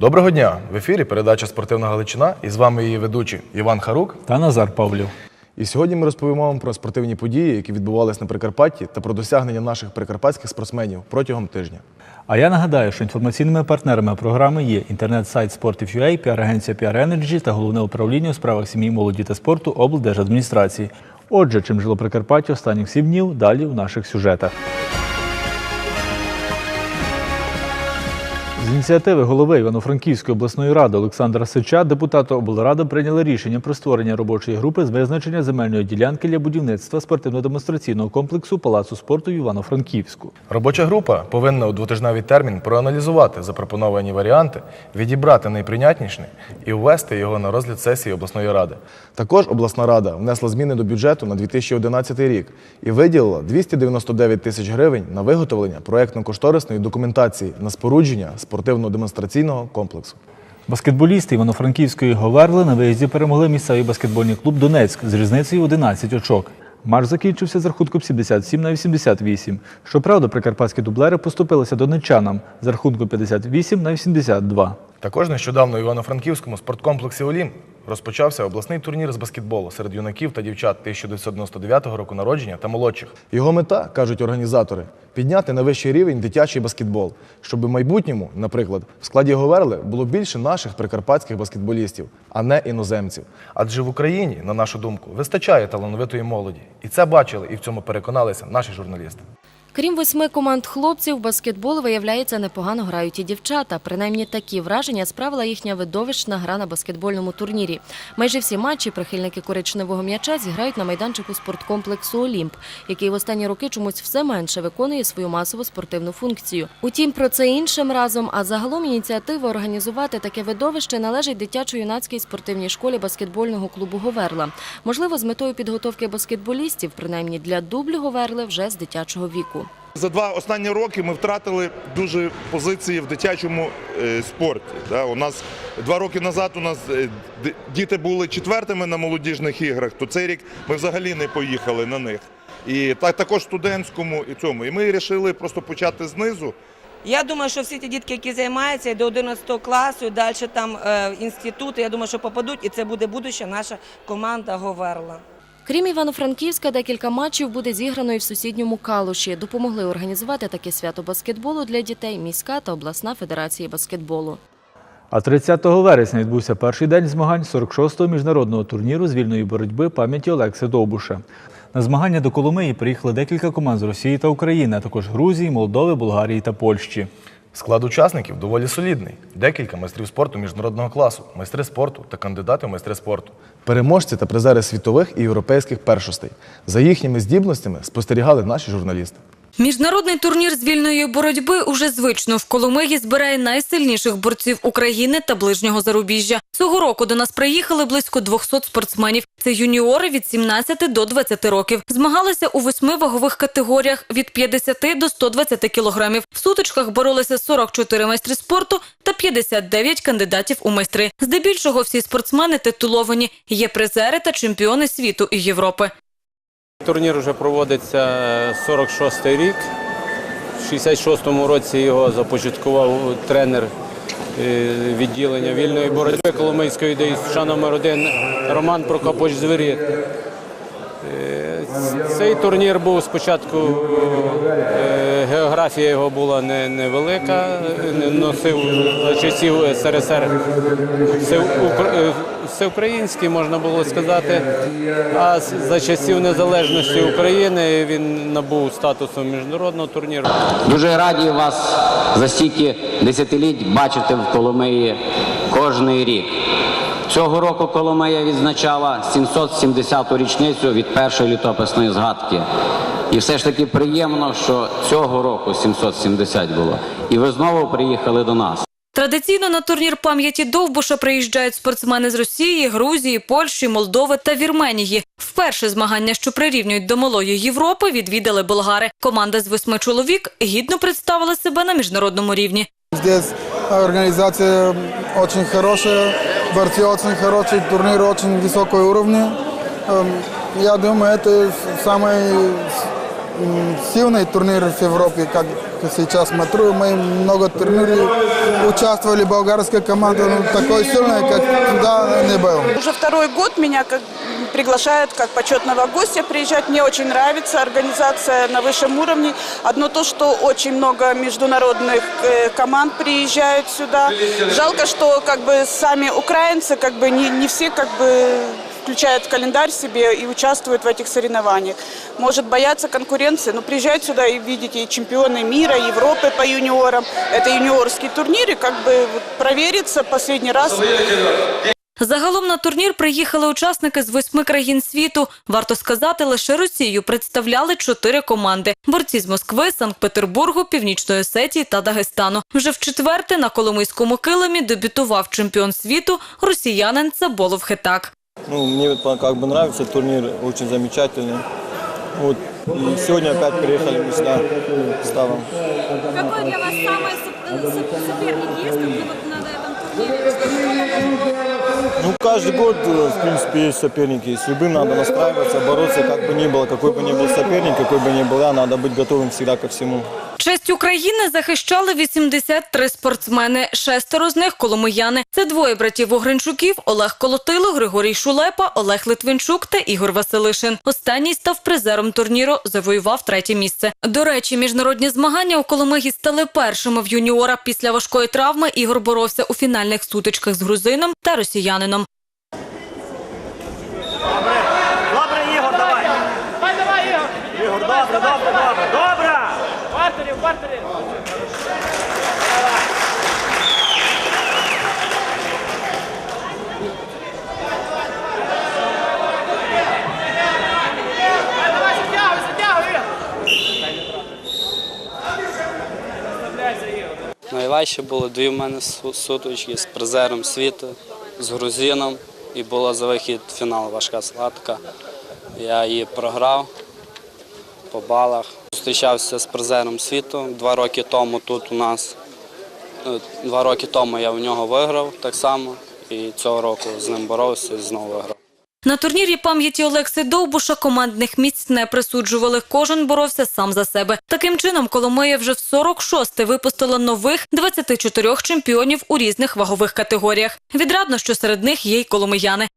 Доброго дня! В ефірі передача Спортивна Галичина і з вами її ведучі Іван Харук. та Назар Павлів. І сьогодні ми розповімо вам про спортивні події, які відбувалися на Прикарпатті, та про досягнення наших прикарпатських спортсменів протягом тижня. А я нагадаю, що інформаційними партнерами програми є інтернет-сайт Sportif.ua, піар-агенція PR Energy та головне управління у справах сім'ї, молоді та спорту облдержадміністрації. Отже, чим жило Прикарпаття останніх сім днів, далі в наших сюжетах. З ініціативи голови Івано-Франківської обласної ради Олександра Сича депутати облради прийняли рішення про створення робочої групи з визначення земельної ділянки для будівництва спортивно-демонстраційного комплексу Палацу спорту в Івано-Франківську. Робоча група повинна у двотижневий термін проаналізувати запропоновані варіанти, відібрати найприйнятніший і ввести його на розгляд сесії обласної ради. Також обласна рада внесла зміни до бюджету на 2011 рік і виділила 299 тисяч гривень на виготовлення проєктно-кошторисної документації на спорудження спортивно-демонстраційного комплексу. Баскетболісти Івано-Франківської Говерли на виїзді перемогли місцевий баскетбольний клуб Донецьк з різницею 11 очок. Матч закінчився з рахунком 77 на 88. Щоправда, прикарпатські дублери поступилися донеччанам з рахунком 58 на 82. Також нещодавно в Івано-Франківському спорткомплексі Олімп розпочався обласний турнір з баскетболу серед юнаків та дівчат 1999 року народження та молодших. Його мета, кажуть організатори, підняти на вищий рівень дитячий баскетбол, щоб в майбутньому, наприклад, в складі Говерли було більше наших прикарпатських баскетболістів, а не іноземців. Адже в Україні, на нашу думку, вистачає талановитої молоді. І це бачили і в цьому переконалися наші журналісти. Крім восьми команд хлопців, баскетбол, виявляється, непогано грають і дівчата. Принаймні такі враження справила їхня видовищна гра на баскетбольному турнірі. Майже всі матчі прихильники коричневого м'яча зіграють на майданчику спорткомплексу Олімп, який в останні роки чомусь все менше виконує свою масову спортивну функцію. Утім, про це іншим разом. А загалом ініціатива організувати таке видовище належить дитячо-юнацькій спортивній школі баскетбольного клубу Говерла. Можливо, з метою підготовки баскетболістів, принаймні для дублю Говерли вже з дитячого віку. За два останні роки ми втратили дуже позиції в дитячому е, спорті. У нас два роки назад у нас е, діти були четвертими на молодіжних іграх, то цей рік ми взагалі не поїхали на них. І так також студентському і цьому. І ми вирішили просто почати знизу. Я думаю, що всі ті дітки, які займаються до 11 класу, далі там е, інститути, я думаю, що попадуть, і це буде будуща наша команда Говерла. Крім Івано-Франківська, декілька матчів буде зіграно і в сусідньому Калуші. Допомогли організувати таке свято баскетболу для дітей міська та обласна федерації баскетболу. А 30 вересня відбувся перший день змагань 46-го міжнародного турніру з вільної боротьби пам'яті Олекси Довбуша. На змагання до Коломиї приїхали декілька команд з Росії та України, а також Грузії, Молдови, Болгарії та Польщі. Склад учасників доволі солідний. Декілька майстрів спорту міжнародного класу, майстри спорту та кандидати в майстри спорту. Переможці та призери світових і європейських першостей. За їхніми здібностями спостерігали наші журналісти. Міжнародний турнір з вільної боротьби уже звично в Коломиї збирає найсильніших борців України та ближнього зарубіжжя. Цього року до нас приїхали близько 200 спортсменів. Це юніори від 17 до 20 років. Змагалися у восьми вагових категоріях від 50 до 120 кілограмів. В сутичках боролися 44 майстри спорту та 59 кандидатів у майстри. Здебільшого всі спортсмени титуловані. Є призери та чемпіони світу і Європи. Турнір вже проводиться 46-й рік. В 66-му році його започаткував тренер е, відділення вільної боротьби Коломийської ДСШ номер 1 Роман Прокопович Звиріт. Цей турнір був спочатку, е, географія його була не- невелика, не носив за часів СРСР е, всеукраїнський, можна було сказати. А за часів незалежності України він набув статусу міжнародного турніру. Дуже раді вас за стільки десятиліть бачити в Коломиї кожний рік. Цього року Коломия відзначала 770-ту річницю від першої літописної згадки. І все ж таки приємно, що цього року 770 було. І ви знову приїхали до нас. Традиційно на турнір пам'яті Довбуша приїжджають спортсмени з Росії, Грузії, Польщі, Молдови та Вірменії. Вперше змагання, що прирівнюють до малої Європи, відвідали болгари. Команда з восьми чоловік гідно представила себе на міжнародному рівні. Здесь организация очень хорошая, борцы очень хорошие, турнир очень высокого уровня. Эм, Я думаю, это самый м, сильный турнир в Европе, как сейчас смотрю. Мы много турниров участвовали, болгарская команда, но такой сильной, как туда не был. Уже второй год меня как приглашают как почетного гостя приезжать. Мне очень нравится организация на высшем уровне. Одно то, что очень много международных э, команд приезжают сюда. Жалко, что как бы сами украинцы как бы не, не все как бы включают календарь себе и участвуют в этих соревнованиях. Может бояться конкуренции, но приезжают сюда и видите и чемпионы мира, Европы по юниорам. Это юниорский турнир, и как бы провериться последний раз Загалом на турнір приїхали учасники з восьми країн світу. Варто сказати, лише Росію представляли чотири команди: борці з Москви, Санкт-Петербургу, Північної Осетії та Дагестану. Вже в четверте на Коломийському килимі дебютував чемпіон світу росіянин Цаболов Хитак. Ну, мне вот как бы нравится турнир, очень замечательный. Вот. И сегодня опять приехали мы сюда с Ставом. Какой для вас самый соперник есть вот на этом турнире? Ну, каждый год, э, в принципе, есть соперники. С любым надо настраиваться, бороться, как бы ни было, какой бы ни был соперник, какой бы ни был я, надо быть готовым всегда ко всему. Честь України захищали 83 спортсмени. Шестеро з них коломияни. Це двоє братів Огренчуків Олег Колотило, Григорій Шулепа, Олег Литвинчук та Ігор Василишин. Останній став призером турніру, завоював третє місце. До речі, міжнародні змагання у Коломиї стали першими в юніора. Після важкої травми Ігор боровся у фінальних сутичках з грузином та росіянином. Добре, Ігор, давай. Давай, давай, Ігор. Ігор, добре, добре, добре, добре. Партері, партері. Найважче було дві в мене су- сутички з призером світу, з грузином. І була за вихід в фінал важка схватка. Я її програв по балах. Зустрічався з призером світу два роки тому тут у нас. Е, Два роки тому я в нього виграв так само. І цього року з ним боровся і знову виграв. На турнірі пам'яті Олекси Довбуша командних місць не присуджували. Кожен боровся сам за себе. Таким чином, Коломия вже в 46-те випустила нових 24 чемпіонів у різних вагових категоріях. Відрадно, що серед них є й коломияни.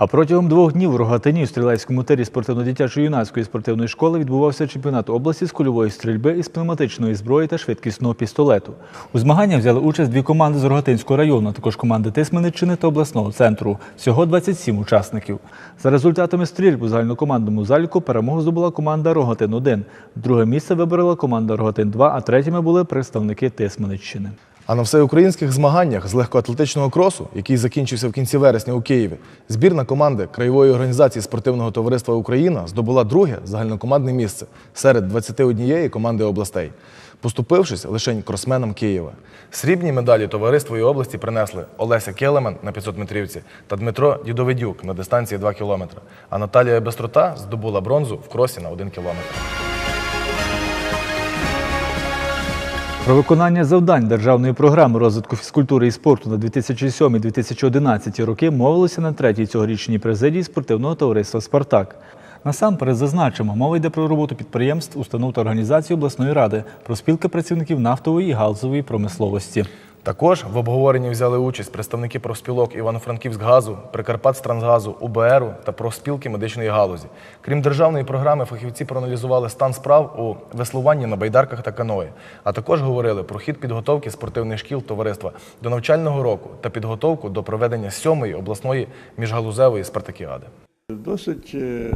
А протягом двох днів у Рогатині у стрілецькому тирі спортивно-дитячо-юнацької спортивної школи відбувався чемпіонат області з кульової стрільби із пневматичної зброї та швидкісного пістолету. У змаганнях взяли участь дві команди з Рогатинського району, а також команди Тисменниччини та обласного центру. Всього 27 учасників. За результатами стрільб у загальнокомандному заліку перемогу здобула команда Рогатин-1. Друге місце виборола команда Рогатин-2, а третіми були представники Тисменниччини. А на всеукраїнських змаганнях з легкоатлетичного кросу, який закінчився в кінці вересня у Києві, збірна команди Краєвої організації спортивного товариства Україна здобула друге загальнокомандне місце серед 21 команди областей, поступившись лише кросменам Києва. Срібні медалі товариства і області принесли Олеся Келемен на 500 метрівці та Дмитро Дідовидюк на дистанції 2 кілометри. А Наталія Бестрота здобула бронзу в кросі на 1 кілометр. Про виконання завдань державної програми розвитку фізкультури і спорту на 2007-2011 роки мовилося на третій цьогорічній президії спортивного товариства Спартак. Насамперед зазначимо, мова йде про роботу підприємств, установ та організацій обласної ради, про спілки працівників нафтової і галузової промисловості. Також в обговоренні взяли участь представники профспілок Івано-Франківськгазу, Прикарпаттрансгазу, УБРу та профспілки медичної галузі. Крім державної програми, фахівці проаналізували стан справ у веслуванні на байдарках та каної, а також говорили про хід підготовки спортивних шкіл товариства до навчального року та підготовку до проведення сьомої обласної міжгалузевої спартакіади. Досить, е,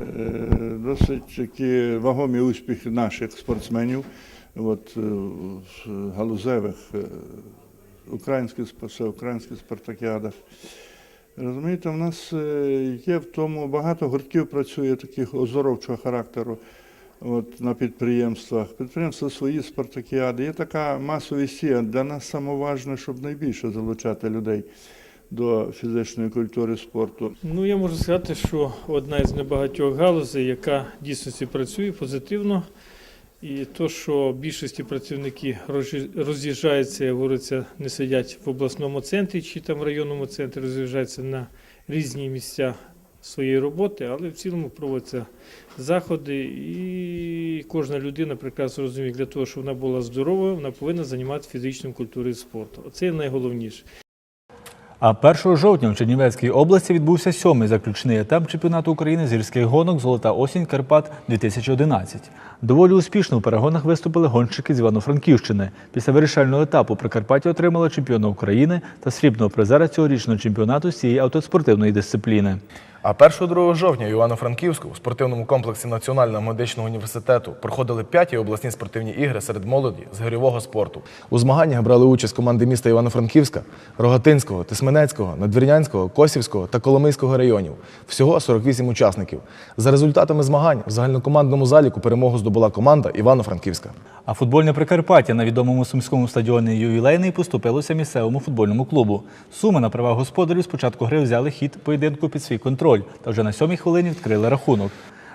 досить такі вагомі успіхи наших спортсменів от, е, галузевих е, українських, спа- всеукраїнських спартакіадах. Розумієте, в нас е, є в тому багато гуртків працює таких оздоровчого характеру от, на підприємствах. Підприємства свої спартакіади. Є така масовість. є. Для нас самоважне, щоб найбільше залучати людей до фізичної культури спорту. Ну, я можу сказати, що одна із небагатьох галузей, яка в дійсності працює позитивно. І то, що більшості працівники роз'їж- роз'їжджаються, як говориться, не сидять в обласному центрі чи там в районному центрі, роз'їжджаються на різні місця своєї роботи, але в цілому проводяться заходи, і кожна людина прекрасно розуміє, для того, щоб вона була здоровою, вона повинна займатися фізичною культурою і спортом. Це найголовніше. А 1 жовтня в Чернівецькій області відбувся сьомий заключний етап чемпіонату України з гірських гонок Золота осінь Карпат 2011. Доволі успішно у перегонах виступили гонщики з Івано-Франківщини. Після вирішального етапу Прикарпаття отримала чемпіона України та срібного призера цьогорічного чемпіонату з цієї автоспортивної дисципліни. А 1-2 жовтня Івано-Франківську у спортивному комплексі Національного медичного університету проходили п'яті обласні спортивні ігри серед молоді з гирьового спорту. У змаганнях брали участь команди міста Івано-Франківська, Рогатинського, Тисменецького, Надвірнянського, Косівського та Коломийського районів. Всього 48 учасників. За результатами змагань в загальнокомандному заліку перемогу здобула команда Івано-Франківська. А футбольне Прикарпаття на відомому сумському стадіоні ювілейний поступилося місцевому футбольному клубу. Суми на правах господарів спочатку гри взяли хід поєдинку під свій контроль та вже на сьомій хвилині відкрили рахунок.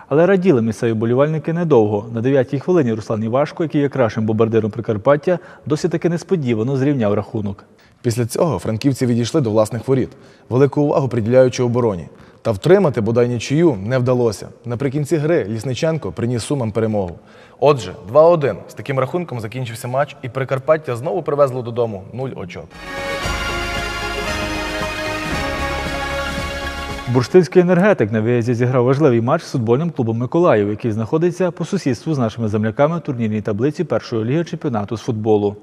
Але раділи місцеві болівальники недовго. На дев'ятій хвилині Руслан Івашко, який є кращим бомбардиром Прикарпаття, досить таки несподівано зрівняв рахунок. Після цього франківці відійшли до власних воріт, велику увагу приділяючи обороні. Та втримати бодай нічию не вдалося. Наприкінці гри Лісниченко приніс сумам перемогу. Отже, 2-1. З таким рахунком закінчився матч, і Прикарпаття знову привезло додому 0 очок. Бурштинський енергетик на виїзді зіграв важливий матч з футбольним клубом Миколаїв, який знаходиться по сусідству з нашими земляками в турнірній таблиці першої ліги чемпіонату з футболу.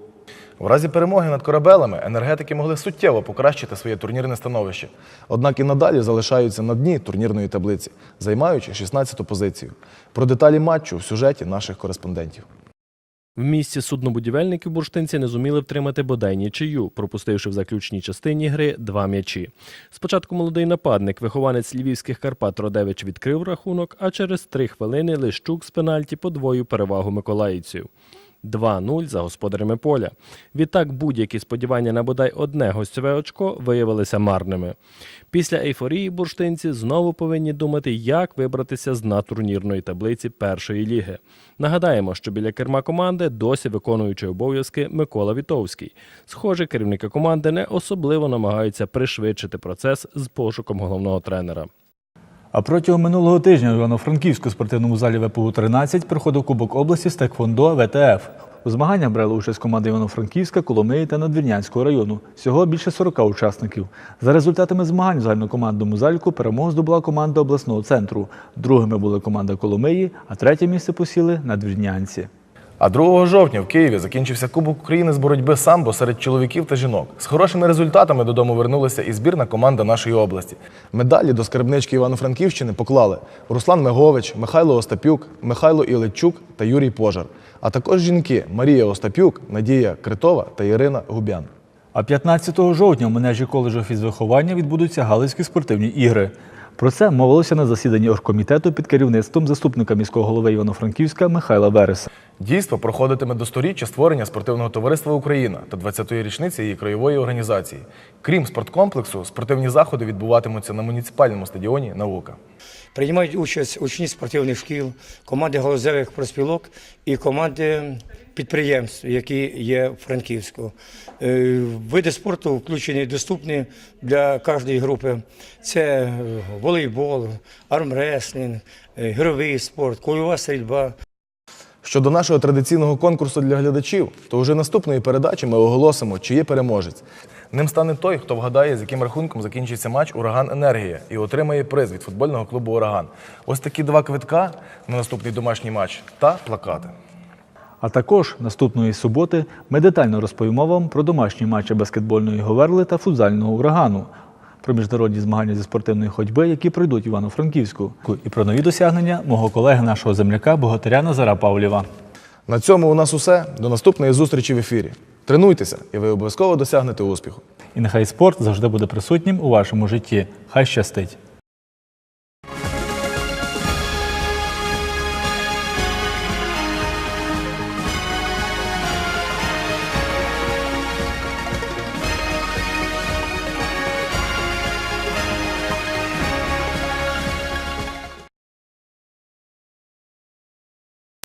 В разі перемоги над корабелами енергетики могли суттєво покращити своє турнірне становище. Однак і надалі залишаються на дні турнірної таблиці, займаючи 16-ту позицію. Про деталі матчу в сюжеті наших кореспондентів. В місці суднобудівельників бурштинці не зуміли втримати бодай нічию, пропустивши в заключній частині гри два м'ячі. Спочатку молодий нападник, вихованець львівських Карпат Родевич відкрив рахунок, а через три хвилини Лищук з пенальті подвоїв перевагу миколаївців. 2-0 за господарями поля. Відтак будь-які сподівання на бодай одне гостьове очко виявилися марними. Після ейфорії бурштинці знову повинні думати, як вибратися з натурнірної таблиці першої ліги. Нагадаємо, що біля керма команди досі виконуючий обов'язки Микола Вітовський. Схоже, керівники команди не особливо намагаються пришвидшити процес з пошуком головного тренера. А протягом минулого тижня у Івано-Франківську спортивному залі ВПУ-13 проходив Кубок області з Текфондо ВТФ. У змаганнях брали участь команди Івано-Франківська, Коломиї та Надвірнянського району. Всього більше 40 учасників. За результатами змагань в загальнокомандному заліку перемогу здобула команда обласного центру. Другими були команда Коломиї, а третє місце посіли надвірнянці. А 2 жовтня в Києві закінчився Кубок України з боротьби самбо серед чоловіків та жінок. З хорошими результатами додому вернулася і збірна команда нашої області. Медалі до скарбнички Івано-Франківщини поклали Руслан Мегович, Михайло Остапюк, Михайло Іличук та Юрій Пожар. А також жінки Марія Остапюк, Надія Критова та Ірина Губян. А 15 жовтня в менеджі коледжу фізвиховання відбудуться Галицькі спортивні ігри. Про це мовилося на засіданні оргкомітету під керівництвом заступника міського голови Івано-Франківська Михайла Вереса. Дійство проходитиме до сторіччя створення спортивного товариства Україна та 20-ї річниці її краєвої організації. Крім спорткомплексу, спортивні заходи відбуватимуться на муніципальному стадіоні Наука. Приймають участь учні спортивних шкіл, команди галузевих проспілок і команди підприємств, які є в Франківську. Е, Види спорту включені, доступні для кожної групи. Це е, волейбол, армреслінг, е, спорт, кульова стрільба. Щодо нашого традиційного конкурсу для глядачів, то вже наступної передачі ми оголосимо, чи є переможець. Ним стане той, хто вгадає, з яким рахунком закінчиться матч Ураган Енергія і отримає приз від футбольного клубу Ураган. Ось такі два квитка на наступний домашній матч та плакати. А також наступної суботи ми детально розповімо вам про домашні матчі баскетбольної говерли та футзального урагану, про міжнародні змагання зі спортивної ходьби, які пройдуть Івано-Франківську, і про нові досягнення мого колеги нашого земляка Богатиря Назара Павлєва. На цьому у нас усе. До наступної зустрічі в ефірі. Тренуйтеся, і ви обов'язково досягнете успіху. І нехай спорт завжди буде присутнім у вашому житті. Хай щастить!